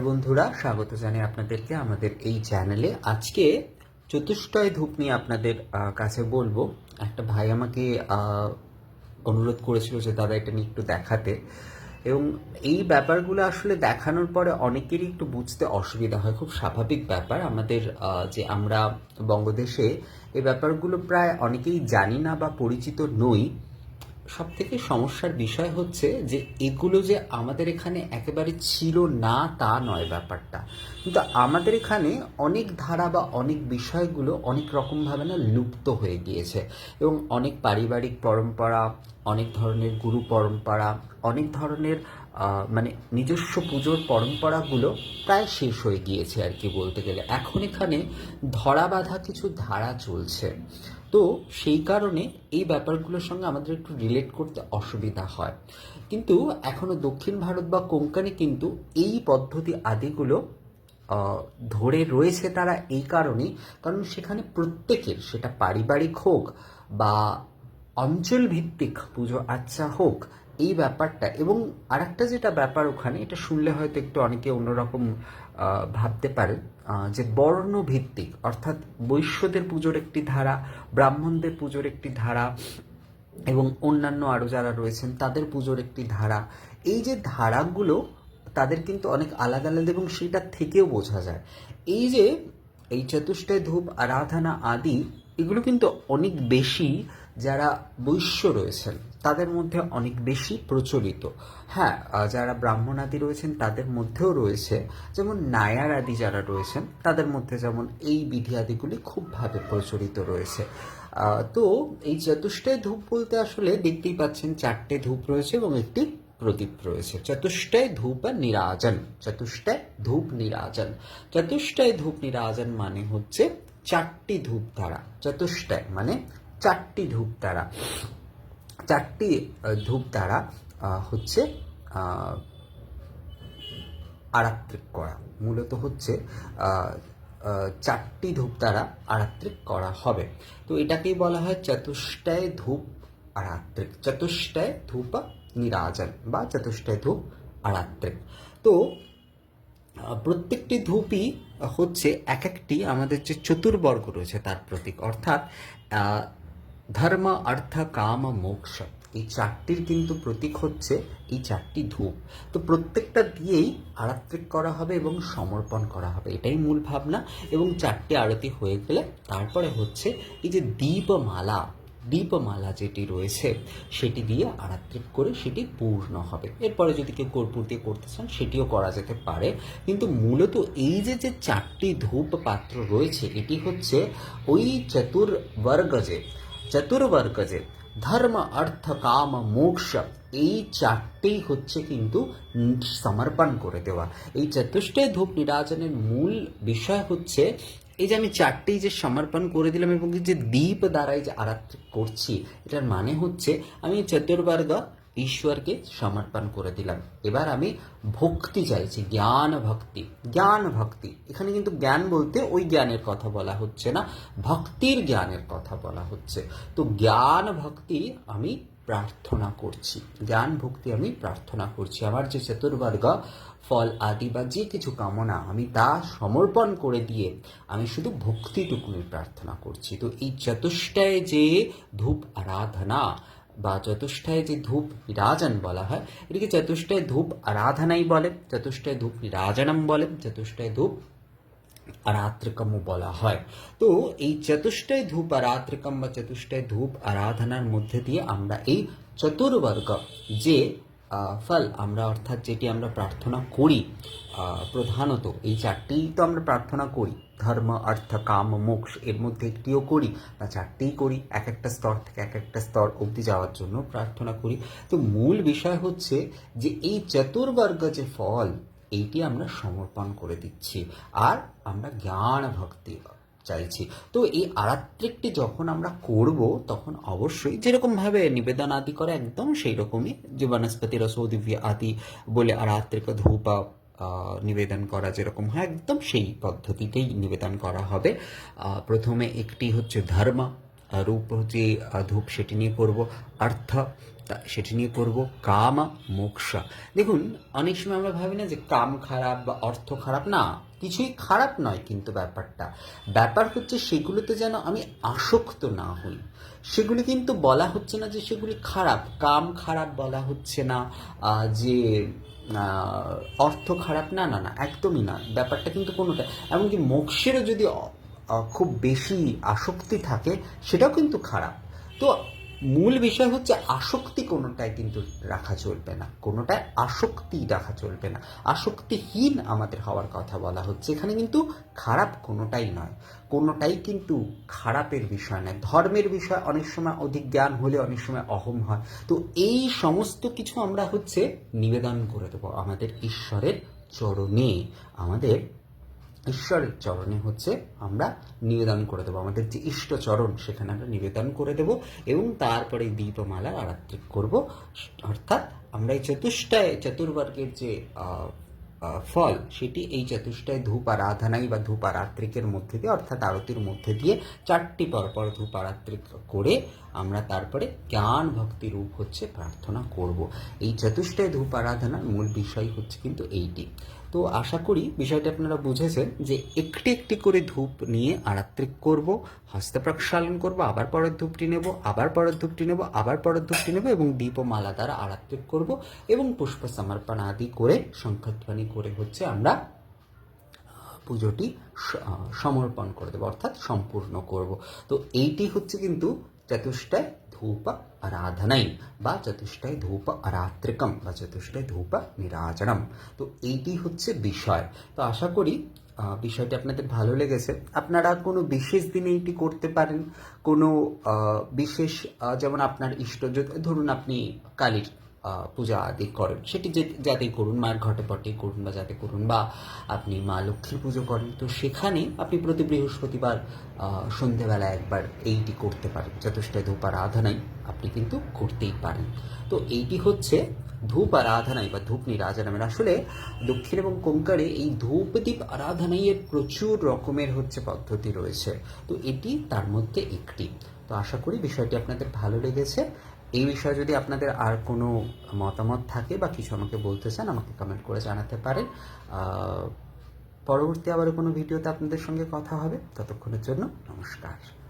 বন্ধুরা, স্বাগত জানাই আপনাদেরকে আমাদের এই চ্যানেলে। আজকে চতুষ্টয় ধূপ নিয়ে আপনাদের কাছে বলব। একটা ভাই আমাকে অনুরোধ করেছিল যে, দাদা, এটা নিয়ে একটু দেখাতে। এবং এই ব্যাপারগুলো আসলে দেখানোর পরে অনেকেরই একটু বুঝতে অসুবিধা হয়। খুব স্বাভাবিক ব্যাপার। আমাদের যে আমরা বঙ্গদেশে এই ব্যাপারগুলো প্রায় অনেকেই জানি না বা পরিচিত নই। সব থেকে সমস্যার বিষয় হচ্ছে যে এগুলো যে আমাদের এখানে একেবারে ছিল না তা নয় ব্যাপারটা। কিন্তু আমাদের এখানে অনেক ধারা বা অনেক বিষয়গুলো অনেক রকমভাবে না লুপ্ত হয়ে গিয়েছে এবং অনেক পারিবারিক পরম্পরা, অনেক ধরনের গুরু পরম্পরা, অনেক ধরনের মানে নিজস্ব পুজোর পরম্পরাগুলো প্রায় শেষ হয়ে গিয়েছে আর কি বলতে গেলে। এখন এখানে ধরা বাঁধা কিছু ধারা চলছে। তো সেই কারণে এই ব্যাপারগুলোর সঙ্গে আমাদের একটু রিলেট করতে অসুবিধা হয়। কিন্তু এখনও দক্ষিণ ভারত বা কোঙ্কানে কিন্তু এই পদ্ধতি আদিগুলো ধরে রয়েছে তারা এই কারণেই কারণ সেখানে প্রত্যেকের, সেটা পারিবারিক হোক বা অঞ্চল ভিত্তিক পুজো আচ্ছা হোক এই ব্যাপারটা এবং আরেকটা যেটা ব্যাপার ওখানে, এটা শুনলে হয়তো একটু অনেকে অন্যরকম ভাবতে পারেন যে বর্ণ ভিত্তিক অর্থাৎ বৈশ্যদের পুজোর একটি ধারা, ব্রাহ্মণদের পুজোর একটি ধারা এবং অন্যান্য আরও যারা রয়েছেন, তাদের পুজোর একটি ধারা। এই যে ধারাগুলো, তাদের কিন্তু অনেক আলাদা আলাদা এবং সেটা থেকেও বোঝা যায়। এই যে এই চতুষ্টয় ধূপ, আরাধনা আদি, এগুলো কিন্তু অনেক বেশি যারা বৈশ্য রয়েছেন। তাদের মধ্যে অনেক বেশি প্রচলিত। হ্যাঁ যারা ব্রাহ্মণ আদি রয়েছেন, তাদের মধ্যেও রয়েছে। যেমন নায়ার আদি যারা রয়েছেন, তাদের মধ্যে যেমন এই বিধি আদিগুলি খুবভাবে প্রচলিত রয়েছে। তো এই চতুষ্টয় ধূপ বলতে আসলে দেখতেই পাচ্ছেন চারটে ধূপ রয়েছে এবং একটি প্রদীপ রয়েছে। চতুষ্টয় ধূপ নিরাজন চতুষ্টয় ধূপ নিরাজন। চতুষ্টয় ধূপ নিরাজন মানে হচ্ছে চারটি ধূপ দ্বারা চতুষ্টয় মানে চারটি ধূপ দ্বারা চারটি আহ, ধূপ দ্বারা হচ্ছে আরাত্রিক করা। মূলত হচ্ছে চারটি ধূপ দ্বারা আরাত্রিক করা হবে। তো এটাকেই বলা হয় চতুষ্টায় ধূপ আরাত্রিক চতুষ্টায় ধূপ নিরাজন বা চতুষ্টায় ধূপ আরাত্রিক। তো প্রত্যেকটি ধূপই হচ্ছে এক একটি আমাদের যে চতুর্বর্গ রয়েছে তার প্রতীক। অর্থাৎ ধর্ম, অর্থ, কাম, মোক্ষ। এই চারটির কিন্তু প্রতীক হচ্ছে এই চারটি ধূপ। তো প্রত্যেকটা দিয়েই আরাত্রিক করা হবে এবং সমর্পণ করা হবে। এটাই মূল ভাবনা। এবং চারটি আরতি হয়ে গেলে তারপরে হচ্ছে এই যে দীপমালা দীপমালা যেটি রয়েছে, সেটি দিয়ে আরাত্রিক করে সেটি পূর্ণ হবে। এরপরে যদি কেউ কর্পূর দিয়ে করতে চান, সেটিও করা যেতে পারে। কিন্তু মূলত এই যে যে চারটি ধূপ পাত্র রয়েছে, এটি হচ্ছে ওই চতুর্বর্গ যে চতুর্বর্গ যে ধর্ম অর্থ কাম মোক্ষ এই চারটেই হচ্ছে কিন্তু সমর্পণ করে দেওয়া এই চতুষ্টয় ধূপ নিরাজনের মূল বিষয় হচ্ছে এই যে আমি চারটেই যে সমর্পণ করে দিলাম এবং যে দ্বীপ দ্বারাই যে আরাধ করছি এটার মানে হচ্ছে আমি চতুর্বর্গ ঈশ্বরকে সমর্পণ করে দিলাম। এবার আমি ভক্তি চাইছি, জ্ঞান ভক্তি জ্ঞান ভক্তি। এখানে কিন্তু জ্ঞান বলতে ওই জ্ঞানের কথা বলা হচ্ছে না, ভক্তির জ্ঞানের কথা বলা হচ্ছে। তো জ্ঞান ভক্তি আমি প্রার্থনা করছি, জ্ঞান ভক্তি আমি প্রার্থনা করছি। আমার যে চতুর্বর্গ ফল আদি বা যে কিছু কামনা আমি তা সমর্পণ করে দিয়ে আমি শুধু ভক্তিটুকুনি প্রার্থনা করছি। তো এই চতুষ্টয় যে ধূপ আরাধনা বা চতুষ্টায় যে ধূপ নিরাজন বলা হয়, এটিকে চতুষ্টায় ধূপ আরাধনাই বলে। চতুষ্টায় ধূপ নিরাজনম বলে, চতুষ্টায় ধূপ আরাত্রিকমও বলা হয়। তো এই চতুষ্টায় ধূপ আরাত্রিকম বা চতুষ্টায় ধূপ আরাধনার মধ্যে দিয়ে আমরা এই চতুর্বর্গ যে ফল, আমরা অর্থাৎ যেটি আমরা প্রার্থনা করি প্রধানত এই চারটিই তো আমরা প্রার্থনা করি। ধর্ম, অর্থ, কাম, মোক্ষ, এর মধ্যে একটিও করি না চারটিই করি। এক একটা স্তর থেকে এক একটা স্তর অবধি যাওয়ার জন্য প্রার্থনা করি। তো মূল বিষয় হচ্ছে যে এই চতুর্বর্গ যে ফল, এইটি আমরা সমর্পণ করে দিচ্ছি। আর আমরা জ্ঞান ভক্তি চাইছি। তো এই আরাত্রিকটি যখন আমরা করব, তখন অবশ্যই যেরকমভাবে নিবেদন আদি করে একদম সেই রকমই যে বনস্পতি রসৌদিব্য আদি বলে আরাত্রিক ধূপা নিবেদন করা যেরকম হয়, একদম সেই পদ্ধতিতেই নিবেদন করা হবে। প্রথমে একটি হচ্ছে ধর্ম। রূপ যে ধূপ সেটি নিয়ে করব অর্থ সেটি নিয়ে করব, কাম, মোক্ষ। দেখুন, অনেক সময় আমরা ভাবি না যে কাম খারাপ বা অর্থ খারাপ, না, কিছুই খারাপ নয় কিন্তু ব্যাপারটা। ব্যাপার হচ্ছে সেগুলোতে যেন আমি আসক্ত না হই। সেগুলি কিন্তু বলা হচ্ছে না যে সেগুলি খারাপ, কাম খারাপ বলা হচ্ছে না যে অর্থ খারাপ, না না না, একদমই না, ব্যাপারটা কিন্তু কোনোটা এমনকি মোক্ষেরও যদি খুব বেশি আসক্তি থাকে, সেটাও কিন্তু খারাপ। তো মূল বিষয় হচ্ছে আসক্তি কোনোটায় কিন্তু রাখা চলবে না কোনোটায় আসক্তি রাখা চলবে না। আসক্তিহীন আমাদের হওয়ার কথা বলা হচ্ছে, এখানে কিন্তু খারাপ কোনোটাই নয়। কোনোটাই কিন্তু খারাপের বিষয় নয়। ধর্মের বিষয় অনেক সময় অধিক জ্ঞান হলে অনেক সময় অহম হয়। তো এই সমস্ত কিছু আমরা হচ্ছে নিবেদন করে দেবো আমাদের ঈশ্বরের চরণে, আমাদের ঈশ্বরের চরণে হচ্ছে আমরা নিবেদন করে দেবো। আমাদের যে ইষ্ট চরণ, সেখানে আমরা নিবেদন করে দেব এবং তারপরে দীপমালার আরাত্রিক করব। অর্থাৎ আমরা এই চতুষ্টায়, চতুর্বর্গের যে ফল, সেটি এই চতুষ্টায় ধূপ আরাধনাই বা ধূপ আরাত্রিকের মধ্যে দিয়ে, অর্থাৎ আরতির মধ্যে দিয়ে চারটি পরপর ধূপ আরাত্রিক করে আমরা তারপরে জ্ঞান ভক্তি রূপ হচ্ছে প্রার্থনা করব। এই চতুষ্টায় ধূপ আরাধনার মূল বিষয় হচ্ছে কিন্তু এইটি। তো আশা করি বিষয়টা আপনারা বুঝেছেন যে একটি একটি করে ধূপ নিয়ে আরাত্রিক করব, হস্তে প্রক্ষালন করব, আবার পরের ধূপটি নেব, আবার পরের ধূপটি নেব, আবার পরের ধূপটি নেব এবং দীপ ও মালা দ্বারা আরাত্রিক করব এবং পুষ্প সমর্পণ আদি করে শঙ্খধ্বনি করে হচ্ছে আমরা পুজোটি সমর্পণ করে দেবো, অর্থাৎ সম্পূর্ণ করব। তো এইটি হচ্ছে কিন্তু চতুষ্টায় ধূপ আরাধনাই বা চতুষ্টয় ধূপ আরাত্রিকম বা চতুষ্টয় ধূপ নিরাজনম তো এইটি হচ্ছে বিষয়। তো আশা করি বিষয়টি আপনাদের ভালো লেগেছে। আপনারা কোনো বিশেষ দিনে এটি করতে পারেন, কোনো বিশেষ যেমন আপনার ইষ্ট ধরুন আপনি কালীর পূজা আদি করেন। সেটি যে যাতেই করুন, মায়ের ঘটে পটে করুন বা যাতে করুন বা আপনি মা লক্ষ্মীর পুজো করেন, তো সেখানে আপনি প্রতি বৃহস্পতিবার সন্ধেবেলা একবার এইটি করতে পারেন। চতুষ্টায় ধূপ আরাধনাই আপনি কিন্তু করতেই পারেন। তো এইটি হচ্ছে ধূপ আরাধনাই বা ধূপ নিরাজনামের আসলে দক্ষিণ এবং কোঙ্কারে এই ধূপদীপ আরাধনাইয়ের প্রচুর রকমের হচ্ছে পদ্ধতি রয়েছে। তো এটি তার মধ্যে একটি। তো আশা করি বিষয়টি আপনাদের ভালো লেগেছে। এই বিষয়ে যদি আপনাদের আর কোনো মতামত থাকে বা কিছু আমাকে বলতে চান, আমাকে কমেন্ট করে জানাতে পারেন। পরবর্তী আবার কোনো ভিডিওতে আপনাদের সঙ্গে কথা হবে। ততক্ষণের জন্য নমস্কার।